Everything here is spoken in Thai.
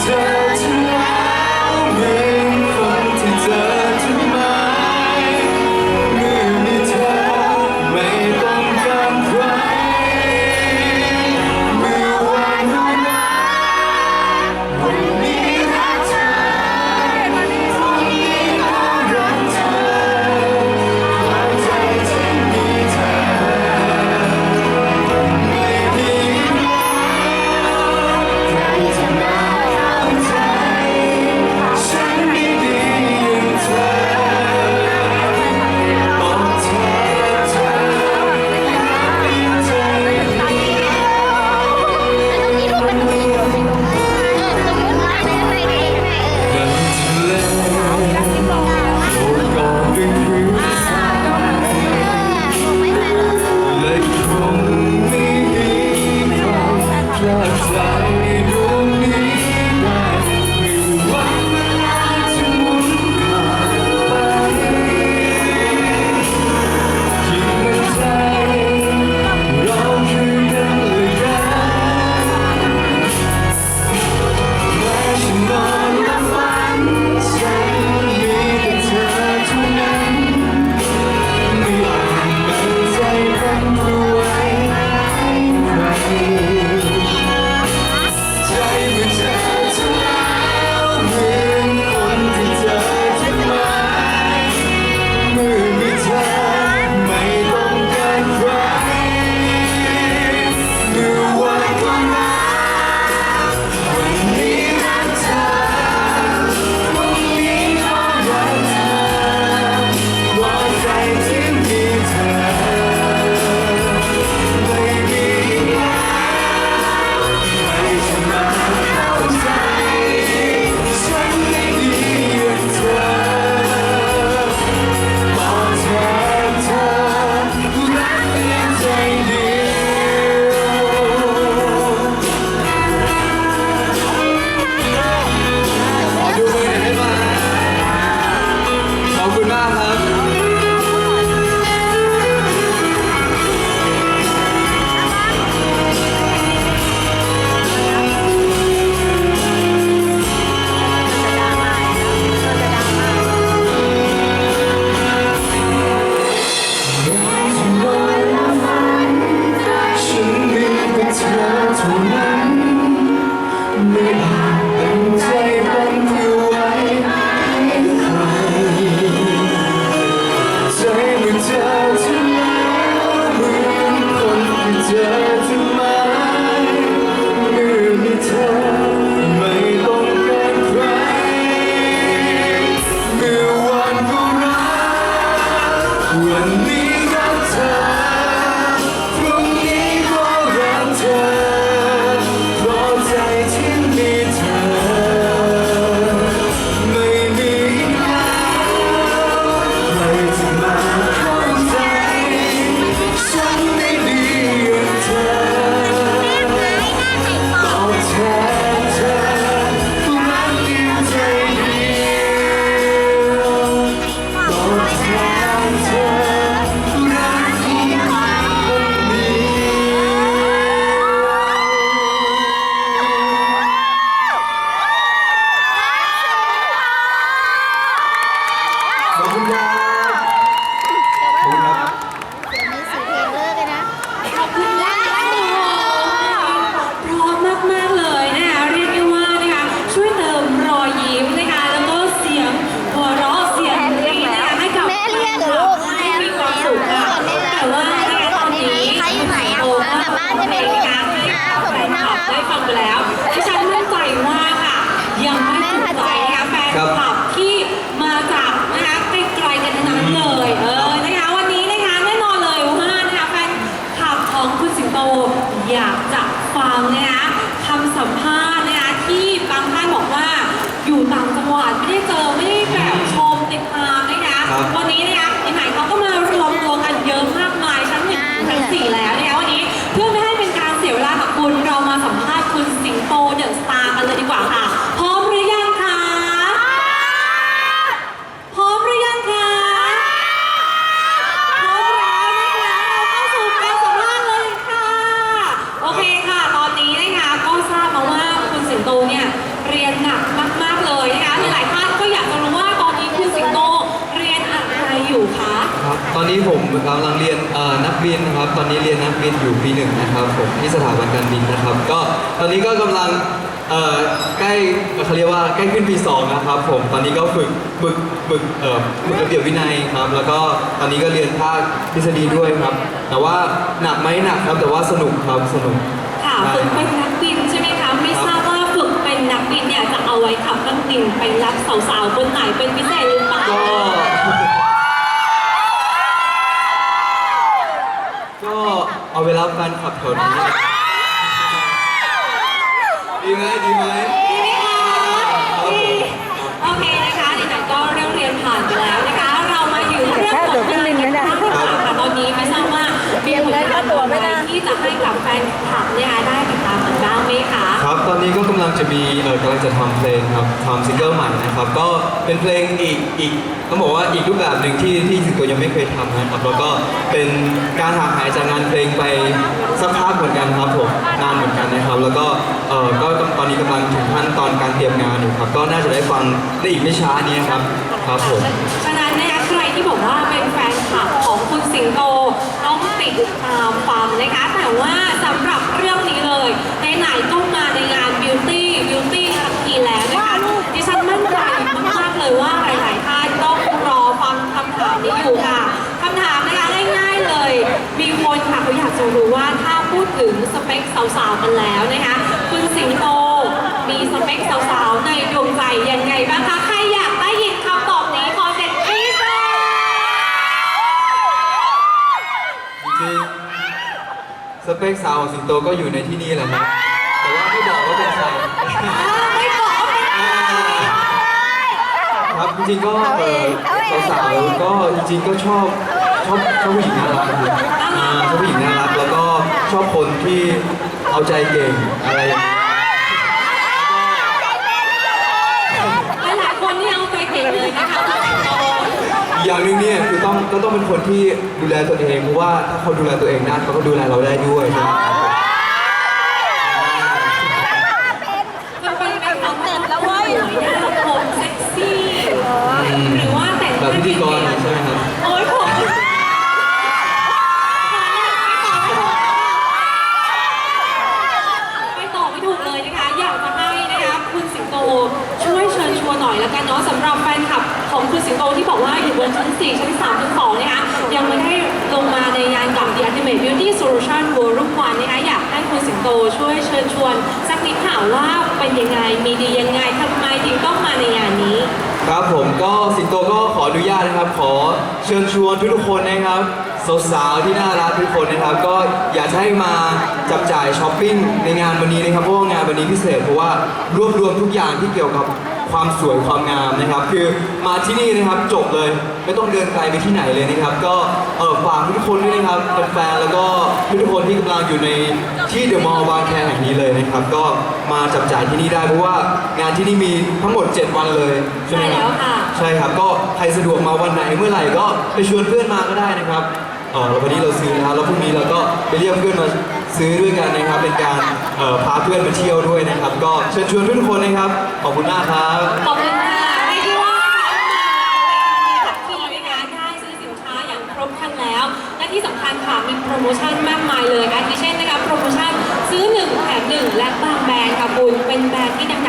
answer fly. 우연히 อนนี้ผมกำลังเรียนเอ่อนักบินนะครับ ตอนนี้เรียนนักบินอยู่ปีหนึ่งนะครับผมที่สถาบันการบินนะครับ ก็ตอนนี้ก็กำลังเอ่อใกล้เขาเรียกว่าใกล้ขึ้นปีสองนะครับผม ตอนนี้ก็ฝึกฝึกฝึกเอ่อฝึกระเบียบวินัยครับ แล้วก็ตอนนี้ก็เรียนภาคทฤษฎีด้วยครับ แต่ว่าหนักไหมหนักครับ แต่ว่าสนุกครับสนุกค่ะฝึกเป็นนักบินใช่ไหมคะไม่ทราบว่าฝึกเป็นนักบินเนี่ยจะเอาไว้ขับเครื่องบินไปรับสาวๆคนไหนเป็นพิเศษหรือเปล่า ก็ ก็ เอาเวลาแฟนคลับแถวนี้ ดีไหมดีไหม มีผลงานอะไรที่จะให้กับแฟนคลับเนี่ยได้ติดตามกันบ้างไหมคะครับตอนนี้ก็กำลังจะมีเออกำลังจะทำเพลงครับทำซิงเกิลใหม่นะครับ ก็เป็นเพลงอีกอีกต้องบอกว่าอีกรูปแบบหนึ่งที่ที่สิงโตยังไม่เคยทำนะครับแล้วก็เป็นการห่างหายจากงานเพลงไปสักพักเหมือนกันครับผมนานเหมือนกันนะครับ แล้วก็เออก็ตอนนี้กำลังถึงขั้นตอนการเตรียมงานอยู่ครับ ก็น่าจะได้ฟังได้อีกไม่ช้านี้ครับครับผม ฉะนั้นนะคะใครที่บอกว่าเป็นแฟนคลับของคุณสิงโตต้อง ติดตามฟังนะคะ แต่ว่าสำหรับเรื่องนี้เลย ไหนๆก็มาในงาน Beauty Beauty ทันทีแล้วนะคะดิฉันมั่นใจมากๆเลยว่าหลายๆท่านต้องรอฟังคำถามนี้อยู่ค่ะคำถามนะคะง่ายๆเลย มีคนค่ะเขาอยากจะรู้ว่าถ้าพูดถึงสเปคสาวๆกันแล้วนะคะ คุณสิงโตมีสเปคสาวๆในดวงใจยังไงบ้างคะ เปคสาวของสิงโตก็อยู่ในที่นี่แหละครับแต่ว่าไม่บอกว่าเป็นใครไม่บอกว่าเป็นใครครับจริงๆก็เออสาวๆก็จริงๆก็ชอบชอบชอบผู้หญิงน่ารักครับอ่าชอบผู้หญิงน่ารักแล้วก็ชอบคนที่เอาใจเก่งอะไรอย่างเงี้ย หลายๆคนนี่เอาใจเก่งเลยนะคะคุณสิงโต อีกอย่างหนึงเนี่ยคือต้องก็ต้องเป็นคนที่ดูแลตัวเองเพราะว่าถ้าเขาดูแลตัวเองได้เขาก็ดูแลเราได้ด้วยใช่ไหมครับมันเป็นแบบความเต็มแล้วเว้ยผมเซ็กซี่หรือว่าแต่งหแบน้าบพิธีกรใช่ไหมครับโอ้ยผมไปต่อไม่ถูกเลยนะคะ อยากจะให้นะคะคุณสิงโตช่วยเชิญชวนหน่อยแล้วกันเนาะสำหรับแฟนคลับ ของคุณสิงโตที่บอกว่าอยู่บนชั้น 4 ชั้น 3 ชั้น 2 นะคะ ยังไม่ได้ลงมาในงานกับ The Ultimate Beauty Solution World รุ่นวันนะคะ อยากให้คุณสิงโตช่วยเชิญชวนสักนิดค่ะว่าเป็นยังไง มีดียังไงทำไมถึงต้องมาในงานนี้ ครับผมก็สิงโตก็ขออนุญาตนะครับ ขอเชิญชวนทุกๆคนนะครับสาวๆที่น่ารักทุกคนนะครับ ก็อยากให้มาจับจ่ายช้อปปิ้งในงานวันนี้นะครับเพราะว่างานวันนี้พิเศษเพราะว่ารวบรวมทุกอย่างที่เกี่ยวกับ ความสวยความงามนะครับ คือมาที่นี่นะครับจบเลย ไม่ต้องเดินไกลไปที่ไหนเลยนะครับ ก็เออฝากทุกคนด้วยนะครับแฟนๆแล้วก็ทุกๆคนที่กำลังอยู่ในที่เดอะมอลล์บางแคแห่งนี้เลยนะครับ ก็มาจับจ่ายที่นี่ได้เพราะว่างานที่นี่มีทั้งหมด 7 วันเลยใช่ไหมครับใช่แล้วค่ะ ใช่ครับก็ใครสะดวกมาวันไหนเมื่อไหร่ก็ไปชวนเพื่อนมาก็ได้นะครับเออแล้ววันนี้เราซื้อแล้วแล้วพรุ่งนี้เราก็ไปเรียกเพื่อนมาซื้อด้วยกันนะครับเป็นการ พาเพื่อนไปเที่ยวด้วยนะครับ ก็เชิญชวนทุกคนนะครับ ขอบคุณมากครับ ขอบคุณค่ะไม่ที่ว่าจัดที่น้คะได้ซื้อสินค้าอย่างครบครันแล้ว และที่สำคัญค่ะมีโปรโมชั่นมากมายเลยนะที่เช่นนะครับโปรโมชั่นซื้อหนึ่งแถมหนึ่งและบางแบรนด์ค่ะคุณเป็นแบรนด์ที่ดัง